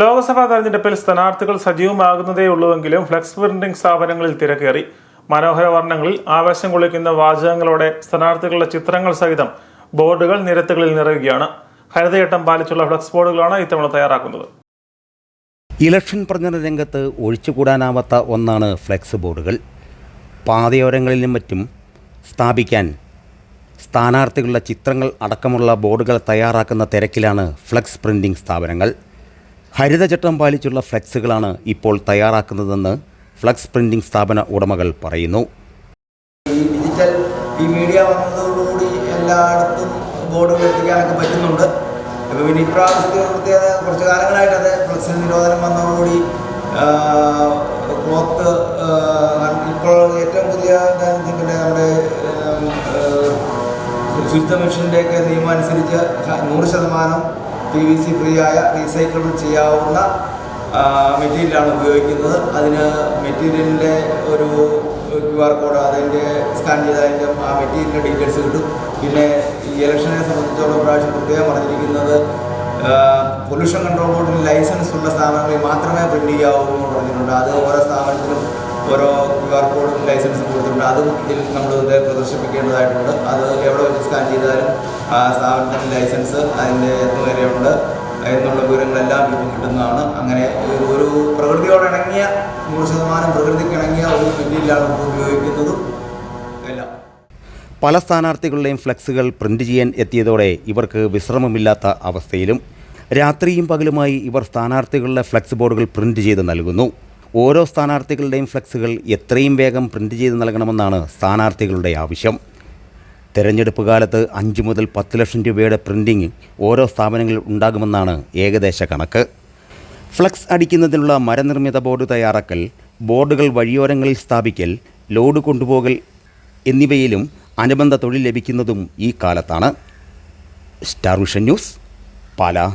ലോക്സഭാ തെരഞ്ഞെടുപ്പിൽ സ്ഥാനാർത്ഥികൾ സജീവമാകുന്നതേ ഉള്ളൂവെങ്കിലും flex printing സ്ഥാപനങ്ങളിൽ തിരക്കേറി. മനോഹര വർണങ്ങളിൽ ആവേശം കൊള്ളിക്കുന്ന വാചകങ്ങളോടെ സ്ഥാനാർത്ഥികളുടെ ചിത്രങ്ങൾ സഹിതം ബോർഡുകൾ നിരത്തുകളിൽ നിറയുകയാണ്. ഹരിതയട്ടം പാലിച്ചുള്ള ഫ്ലെക്സ് ബോർഡുകളാണ് ഇത്തവണ തയ്യാറാക്കുന്നത്. ഇലക്ഷൻ പ്രചരണ രംഗത്ത് ഒഴിച്ചുകൂടാനാവാത്ത ഒന്നാണ് ഫ്ലെക്സ് ബോർഡുകൾ. പാതയോരങ്ങളിലും മറ്റും സ്ഥാപിക്കാൻ സ്ഥാനാർത്ഥികളുടെ ചിത്രങ്ങൾ അടക്കമുള്ള ബോർഡുകൾ തയ്യാറാക്കുന്ന തിരക്കിലാണ് ഫ്ലെക്സ് പ്രിന്റിംഗ് സ്ഥാപനങ്ങൾ. ഹരിതചട്ടം പാലിച്ചുള്ള ഫ്ലെക്സുകളാണ് ഇപ്പോൾ തയ്യാറാക്കുന്നതെന്ന് ഫ്ലക്സ് പ്രിന്റിംഗ് സ്ഥാപന ഉടമകൾ പറയുന്നു. ഈ ഡിജിറ്റൽ ഈ മീഡിയ വന്നതോടുകൂടി എല്ലായിടത്തും ബോർഡുകൾ എത്തിക്കാനൊക്കെ പറ്റുന്നുണ്ട്. അപ്പോൾ പിന്നെ ഇപ്രാവശ്യത്തെ പ്രത്യേകത കുറച്ച് കാലങ്ങളായിട്ട് അത് ഫ്ലക്സിൽ നിരോധനം വന്നതോടുകൂടി ക്ലോത്ത് ഇപ്പോൾ ഏറ്റവും പുതിയ പിന്നെ നമ്മുടെ ശുചിത്വ മിഷന്റെയൊക്കെ നിയമം അനുസരിച്ച് നൂറ് ശതമാനം പി വി സി ഫ്രീ ആയ റീസൈക്കിൾ ചെയ്യാവുന്ന മെറ്റീരിയലാണ് ഉപയോഗിക്കുന്നത്. അതിന് മെറ്റീരിയലിന്റെ ഒരു ക്യു ആർ കോഡ് അതിന്റെ സ്കാൻ ചെയ്ത് അതിന്റെ ആ മെറ്റീരിയലിന്റെ ഡീറ്റെയിൽസ് കിട്ടും. പിന്നെ ഈ ഇലക്ഷനെ സംബന്ധിച്ചുള്ള പ്രാവശ്യം പ്രത്യേകം പറഞ്ഞിരിക്കുന്നത് പൊല്യൂഷൻ കൺട്രോൾ ബോർഡിന് ലൈസൻസ് ഉള്ള സ്ഥാപനങ്ങളിൽ മാത്രമേ പ്രിന്റ് ചെയ്യാവൂ എന്ന് പറഞ്ഞിട്ടുണ്ട്. അത് ഓരോ സ്ഥാപനത്തിനും ഓരോ ക്യു ആർ കോഡും ലൈസൻസും അതും ഇതിൽ നമ്മൾ ഇത് പ്രദർശിപ്പിക്കേണ്ടതായിട്ടുണ്ട്. അത് എവിടെ വെച്ച് സ്കാൻ ചെയ്താലും സ്ഥാപനത്തിന്റെ ലൈസൻസ് അതിന്റെ വരെയുണ്ട് എന്നുള്ള വിവരങ്ങളെല്ലാം ഇപ്പോൾ കിട്ടുന്നതാണ്. അങ്ങനെ ഒരു- പ്രകൃതിയോട് ഇണങ്ങിയ നൂറ് ശതമാനം പ്രകൃതിക്ക് ഇണങ്ങിയ ഒരു മെറ്റീരിയലാണ് നമുക്ക് ഉപയോഗിക്കുന്നതും എല്ലാം. പല സ്ഥാനാർത്ഥികളുടെയും ഫ്ലക്സുകൾ പ്രിന്റ് ചെയ്യാൻ എത്തിയതോടെ ഇവർക്ക് വിശ്രമമില്ലാത്ത അവസ്ഥയിലും രാത്രിയും പകലുമായി ഇവർ സ്ഥാനാർത്ഥികളുടെ ഫ്ലക്സ് ബോർഡുകൾ പ്രിന്റ് ചെയ്ത് നൽകുന്നു. ഓരോ സ്ഥാനാർത്ഥികളുടെയും ഫ്ലെക്സുകൾ എത്രയും വേഗം പ്രിന്റ് ചെയ്ത് നൽകണമെന്നാണ് സ്ഥാനാർത്ഥികളുടെ ആവശ്യം. തെരഞ്ഞെടുപ്പ് കാലത്ത് അഞ്ച് മുതൽ പത്ത് ലക്ഷം രൂപയുടെ പ്രിന്റിംഗ് ഓരോ സ്ഥാപനങ്ങളിൽ ഉണ്ടാകുമെന്നാണ് ഏകദേശ കണക്ക്. ഫ്ലക്സ് അടിക്കുന്നതിനുള്ള മരനിർമ്മിത ബോർഡ് തയ്യാറാക്കൽ ബോർഡുകൾ വഴിയോരങ്ങളിൽ സ്ഥാപിക്കൽ ലോഡ് കൊണ്ടുപോകൽ എന്നിവയിലും അനുബന്ധ തൊഴിൽ ലഭിക്കുന്നതും ഈ കാലത്താണ്. Star vision news Pala.